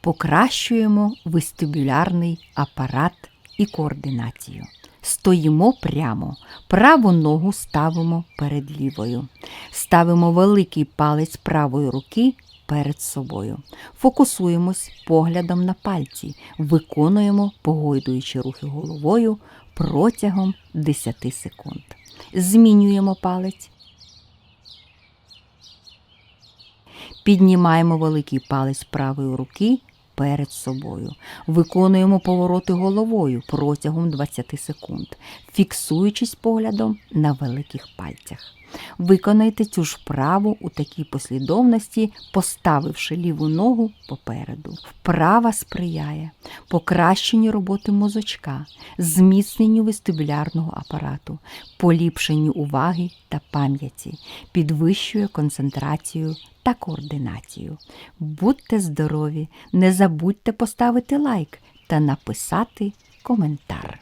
Покращуємо вестибулярний апарат і координацію. Стоїмо прямо, праву ногу ставимо перед лівою. Ставимо великий палець правої руки перед собою. Фокусуємось поглядом на пальці, виконуємо, погойдуючи рухи головою протягом 10 секунд. Змінюємо палець. Піднімаємо великий палець правої руки перед собою. Виконуємо повороти головою протягом 20 секунд, фіксуючись поглядом на великих пальцях. Виконайте цю ж вправу у такій послідовності, поставивши ліву ногу попереду. Вправа сприяє покращенню роботи мозочка, зміцненню вестибулярного апарату, поліпшенню уваги та пам'яті, підвищує концентрацію та координацію. Будьте здорові, не забудьте поставити лайк та написати коментар.